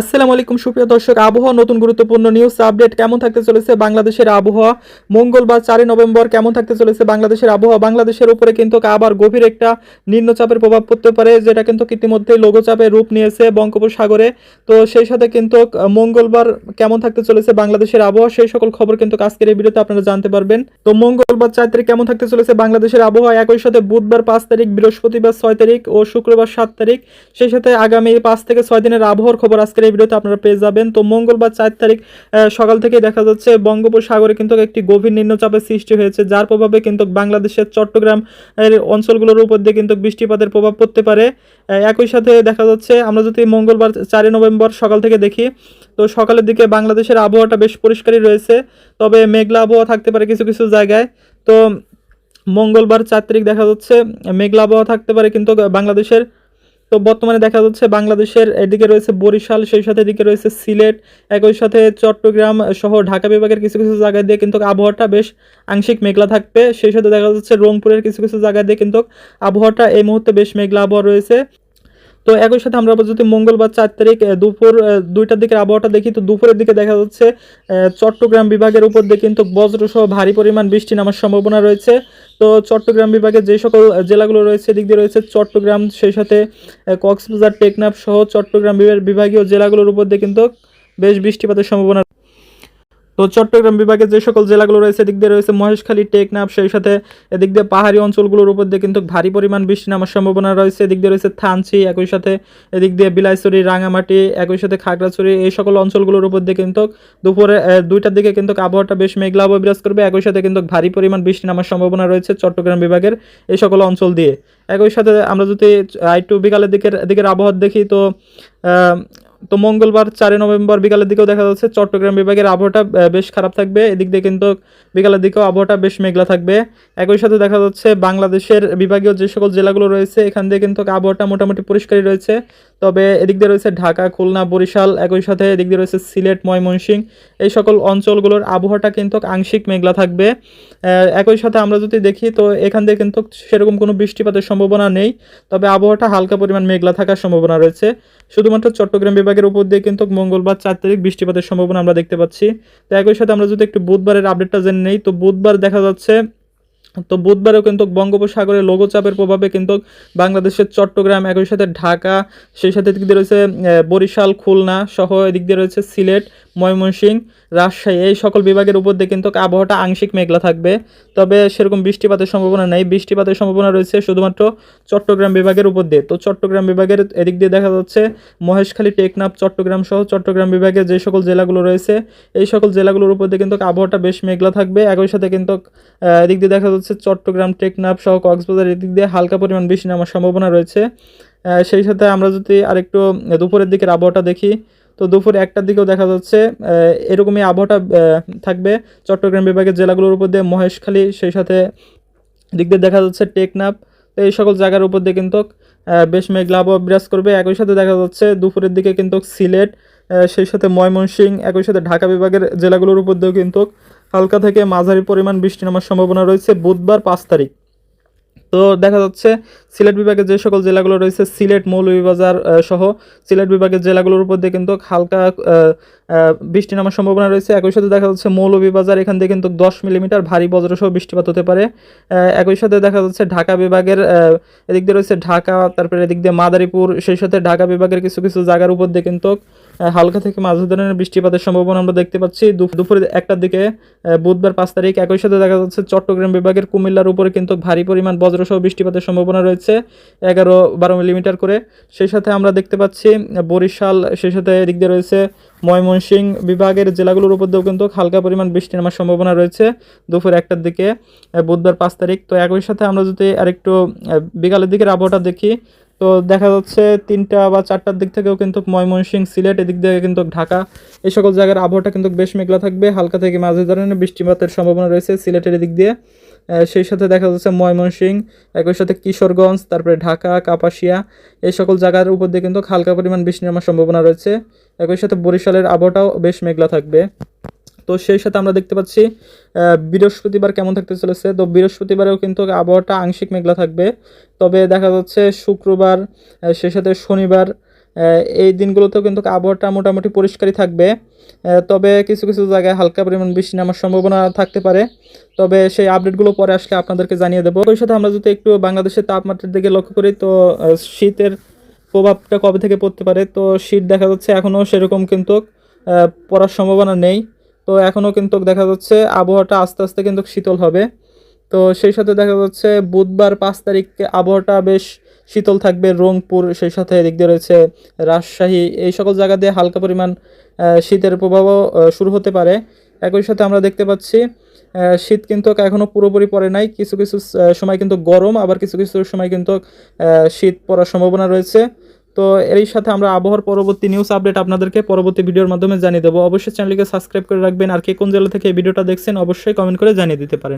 আসসালামু আলাইকুম, সুপ্রিয় দর্শক। আবহাওয়া, নতুন গুরুত্বপূর্ণ নিউজ আপডেট কেমন থাকতে চলেছে বাংলাদেশের আবহাওয়া? মঙ্গলবার চারই নভেম্বর কেমন থাকতে চলেছে বাংলাদেশের আবহাওয়া? বাংলাদেশের উপরে কিন্তু আবার গভীর একটা নিম্নচাপের প্রভাব পড়তে পারে, যেটা কিন্তু ইতিমধ্যে লঘুচাপের রূপ নিয়েছে বঙ্গোপসাগরে। তো সেই সাথে কিন্তু, মঙ্গলবার কেমন থাকতে চলেছে বাংলাদেশের আবহাওয়া? সেই সকল খবর কিন্তু আজকের এই ভিডিওতে আপনারা জানতে পারবেন। তো মঙ্গলবার চার তারিখ কেমন থাকতে চলেছে বাংলাদেশের আবহাওয়া? একই সাথে বুধবার পাঁচ তারিখ, বৃহস্পতিবার ছয় তারিখ ও শুক্রবার সাত তারিখ। সেই সাথে আগামী পাঁচ থেকে ছয় দিনের আবহাওয়ার খবর আজকের এই ভিডিওতে আপনারা পেয়ে যাবেন। তো মঙ্গলবার চার তারিখ সকাল থেকে দেখা যাচ্ছে বঙ্গোপসাগরে কিন্তু একটি গভীর নিম্নচাপের সৃষ্টি হয়েছে, যার প্রভাবে কিন্তু বাংলাদেশের চট্টগ্রাম এর অঞ্চলগুলোর উপর দিয়ে কিন্তু বৃষ্টিপাতের প্রভাব পড়তে পারে। একই সাথে দেখা যাচ্ছে আমরা যদি মঙ্গলবার চারই নভেম্বর সকাল থেকে দেখি, তো সকালের দিকে বাংলাদেশের আবহাওয়াটা বেশ পরিষ্কারই রয়েছে, তবে মেঘলা আবহাওয়া থাকতে পারে কিছু কিছু জায়গায়। তো মঙ্গলবার চার তারিখ দেখা যাচ্ছে, মেঘলা আবহাওয়া থাকতে পারে কিন্তু বাংলাদেশের তো বর্তমানে দেখা যাচ্ছে বাংলাদেশের এদিকে রয়েছে বরিশাল, সেই সাথে এদিকে রয়েছে সিলেট, একই সাথে চট্টগ্রাম সহ ঢাকা বিভাগের কিছু কিছু জায়গা দিয়ে কিন্তু আবহাওয়াটা বেশ আংশিক মেঘলা থাকবে। সেই সাথে দেখা যাচ্ছে রংপুরের কিছু কিছু জায়গা দিয়ে কিন্তু আবহাওয়াটা এই মুহূর্তে বেশ মেঘলা আবহাওয়া রয়েছে। তো একই সাথে আমরা যদি মঙ্গলবার চার তারিখ দুপুর দুইটার দিকের আবহাওয়াটা দেখি। তো দুপুরের দিকে দেখা যাচ্ছে চট্টগ্রাম বিভাগের উপর দিয়ে কিন্তু বজ্রসহ ভারী পরিমাণ বৃষ্টি নামার সম্ভাবনা রয়েছে। তো চট্টগ্রাম বিভাগের যে সকল জেলাগুলো রয়েছে, এদিক দিয়ে রয়েছে চট্টগ্রাম, সেই সাথে কক্সবাজার, টেকনাফ সহ চট্টগ্রাম বিভাগীয় জেলাগুলোর উপর দিয়ে কিন্তু বেশ বৃষ্টিপাতের সম্ভাবনা তো চট্টগ্রাম বিভাগে যে সকল জেলাগুলো রয়েছে, এদিক দিয়ে রয়েছে মহেশখালী, টেকনাফ, সেই সাথে এদিক দিয়ে পাহাড়ি অঞ্চলগুলোর উপর দিয়ে কিন্তু ভারী পরিমাণ বৃষ্টি নামার সম্ভাবনা রয়েছে। এদিক দিয়ে রয়েছে থানচি, একই সাথে এদিক দিয়ে বিলাইছড়ি, রাঙামাটি, একই সাথে খাগড়াছড়ি, এই সকল অঞ্চলগুলোর উপর দিয়ে কিন্তু দুপুরে দুইটার দিকে কিন্তু আবহাওয়াটা বেশ মেঘলা বিরাজ করবে। একই সাথে কিন্তু ভারী পরিমাণ বৃষ্টি নামার সম্ভাবনা রয়েছে চট্টগ্রাম বিভাগের এই সকল অঞ্চল দিয়ে। একই সাথে আমরা যদি একটু বিকালের দিকের দিকের আবহাওয়া দেখি, তো তো মঙ্গলবার চারে নভেম্বর বিকালের দিকেও দেখা যাচ্ছে চট্টগ্রাম বিভাগের আবহাওয়াটা বেশ খারাপ থাকবে। এদিক দিয়ে কিন্তু বিকালের দিকেও আবহাওয়াটা বেশ মেঘলা থাকবে। একই সাথে দেখা যাচ্ছে বাংলাদেশের বিভাগীয় যে সকল জেলাগুলো রয়েছে, এখান দিয়ে কিন্তু আবহাওয়াটা মোটামুটি পরিষ্কারই রয়েছে। তবে এদিক দিয়ে রয়েছে ঢাকা, খুলনা, বরিশাল, একই সাথে এদিক দিয়ে রয়েছে সিলেট, ময়মনসিংহ। এই সকল অঞ্চলগুলোর আবহাওয়াটা কিন্তু আংশিক মেঘলা থাকবে। একই সাথে আমরা যদি দেখি, তো এখান দিয়ে কিন্তু সেরকম কোনো বৃষ্টিপাতের সম্ভাবনা নেই, তবে আবহাওয়াটা হালকা পরিমাণ মেঘলা থাকার সম্ভাবনা রয়েছে। শুধুমাত্র চট্টগ্রাম বিভাগের উপর দিয়ে কিন্তু মঙ্গলবার চার তারিখ বৃষ্টিপাতের সম্ভাবনা আমরা দেখতে পাচ্ছি। তো একই সাথে আমরা যদি একটু বুধবারের আপডেটটা জেনে নেই, তো বুধবার দেখা যাচ্ছে তো বুধবারেও কিন্তু বঙ্গোপসাগরে লঘুচাপের প্রভাবে কিন্তু বাংলাদেশের চট্টগ্রাম, একই সাথে ঢাকা, সেই সাথে এদিক দিয়ে রয়েছে বরিশাল, খুলনা সহ এদিক দিয়ে রয়েছে সিলেট ময়মনসিংহ রাজশাহী, এই সকল বিভাগের উপর দিয়ে কিন্তু আবহাওয়াটা আংশিক মেঘলা থাকবে। তবে সেরকম বৃষ্টিপাতের সম্ভাবনা নেই। বৃষ্টিপাতের সম্ভাবনা রয়েছে শুধুমাত্র চট্টগ্রাম বিভাগের উপর দিয়ে। তো চট্টগ্রাম বিভাগের এদিক দিয়ে দেখা যাচ্ছে মহেশখালী, টেকনাফ, চট্টগ্রাম সহ চট্টগ্রাম বিভাগের যে সকল জেলাগুলো রয়েছে, এই সকল জেলাগুলোর উপর দিয়ে কিন্তু আবহাওয়াটা বেশ মেঘলা থাকবে। একই সাথে কিন্তু এদিক দিয়ে দেখা যাচ্ছে চট্টগ্রাম, টেকনাফ সহ কক্সবাজার এদিক দিয়ে হালকা পরিমাণ বৃষ্টি নামার সম্ভাবনা রয়েছে। সেই সাথে আমরা যদি আরেকটু দুপুরের দিকের আবহাওয়াটা দেখি তো দুপুর একটার দিকেও দেখা যাচ্ছে এরকমই আবহাওয়াটা থাকবে। চট্টগ্রাম বিভাগের জেলাগুলোর উপর দিয়ে মহেশখালী, সেই সাথে দিক দিয়ে দেখা যাচ্ছে টেকনাফ। তো এই সকল জায়গার উপর দিয়ে কিন্তু বেশ মেঘলা আবহাওয়া বিরাজ করবে। একই সাথে দেখা যাচ্ছে দুপুরের দিকে কিন্তু সিলেট সেই সাথে ময়মনসিংহ, একই সাথে ঢাকা বিভাগের জেলাগুলোর উপর দিয়েও কিন্তু হালকা থেকে মাঝারি পরিমাণ বৃষ্টি নামার সম্ভাবনা রয়েছে। বুধবার পাঁচ তারিখ। তো দেখা যাচ্ছে সিলেট বিভাগের যে সকল জেলাগুলো রয়েছে, সিলেট, মৌলভীবাজার সহ সিলেট বিভাগের জেলাগুলোর উপর দিয়ে কিন্তু হালকা বৃষ্টি নামার সম্ভাবনা রয়েছে। একই সাথে দেখা যাচ্ছে মৌলভীবাজার, এখান থেকে কিন্তু দশ মিলিমিটার ভারী বজ্রসহ বৃষ্টিপাত হতে পারে। একই সাথে দেখা যাচ্ছে ঢাকা বিভাগের এদিক দিয়ে রয়েছে ঢাকা, তারপরে এদিক দিয়ে মাদারীপুর, সেই সাথে ঢাকা বিভাগের কিছু কিছু জায়গার উপর দিয়ে কিন্তু হালকা থেকে মাঝারি ধরনের বৃষ্টিপাতের সম্ভাবনা আমরা দেখতে পাচ্ছি। দুপুরে একটার দিকে বুধবার পাঁচ তারিখ একই সাথে দেখা যাচ্ছে চট্টগ্রাম বিভাগের কুমিল্লার উপরে কিন্তু ভারী পরিমাণ বজ্রসহ বৃষ্টিপাতের সম্ভাবনা রয়েছে, এগারো বারো মিলিমিটার করে। সেই সাথে আমরা দেখতে পাচ্ছি বরিশাল, সেই সাথে এদিক দিয়ে রয়েছে ময়মনসিংহ বিভাগের জেলাগুলোর উপর দিয়েও কিন্তু হালকা পরিমাণ বৃষ্টি নামার সম্ভাবনা রয়েছে দুপুর একটার দিকে বুধবার পাঁচ তারিখ। তো একই সাথে আমরা যদি আরেকটু বিকালের দিকের আবহাওয়াটা দেখি তো দেখা যাচ্ছে তিনটা বা চারটার দিক থেকেও কিন্তু ময়মনসিংহ সিলেট, এদিক থেকে কিন্তু ঢাকা, এই সকল জায়গার আবহাওয়াটা কিন্তু বেশ মেঘলা থাকবে। হালকা থেকে মাঝে ধরনের বৃষ্টিপাতের সম্ভাবনা রয়েছে সিলেটের এদিক দিয়ে। সেই সাথে দেখা যাচ্ছে ময়মনসিংহ একই সাথে কিশোরগঞ্জ, তারপরে ঢাকা, কাপাসিয়া, এই সকল জায়গার উপর দিয়ে কিন্তু হালকা পরিমাণ বৃষ্টি নামার সম্ভাবনা রয়েছে। একই সাথে বরিশালের আবহাওয়াটাও বেশ মেঘলা থাকবে। তো সেই সাথে আমরা দেখতে পাচ্ছি বৃহস্পতিবার কেমন থাকতে চলেছে। তো বৃহস্পতিবারেও কিন্তু আবহাওয়াটা আংশিক মেঘলা থাকবে। তবে দেখা যাচ্ছে শুক্রবার সেই সাথে শনিবার এই দিনগুলোতেও কিন্তু আবহাওয়াটা মোটামুটি পরিষ্কারই থাকবে। তবে কিছু কিছু জায়গায় হালকা পরিমাণ বৃষ্টি নামার সম্ভাবনা থাকতে পারে। তবে সেই আপডেটগুলো পরে আসলে আপনাদেরকে জানিয়ে দেবো। ওই সাথে আমরা যদি একটু বাংলাদেশের তাপমাত্রার দিকে লক্ষ্য করি, তো শীতের প্রভাবটা কবে থেকে পড়তে পারে? তো শীত দেখা যাচ্ছে এখনও সেরকম কিন্তু পড়ার সম্ভাবনা নেই। তো এখনও কিন্তু দেখা যাচ্ছে আবহাওয়াটা আস্তে আস্তে কিন্তু শীতল হবে। তো সেই সাথে দেখা যাচ্ছে বুধবার পাঁচ তারিখে আবহাওয়াটা বেশ শীতল থাকবে। রংপুর, সেই সাথে এদিক দিয়ে রয়েছে রাজশাহী, এই সকল জায়গা দিয়ে হালকা পরিমাণ শীতের প্রভাবও শুরু হতে পারে। একই সাথে আমরা দেখতে পাচ্ছি শীত কিন্তু এখনও পুরোপুরি পড়ে নাই। কিছু কিছু সময় কিন্তু গরম, আবার কিছু কিছু সময় কিন্তু শীত পড়ার সম্ভাবনা রয়েছে। তো এর সাথে আমরা আবহাওয়ার পরবর্তী নিউজ আপডেট আপনাদেরকে পরবর্তী ভিডিওর মাধ্যমে জানিয়ে দেবো। অবশ্যই চ্যানেলকে সাবস্ক্রাইব করে রাখবেন। আর কে কোন জেলা থেকে এই ভিডিওটা দেখছেন, অবশ্যই কমেন্ট করে জানিয়ে দিতে পারেন।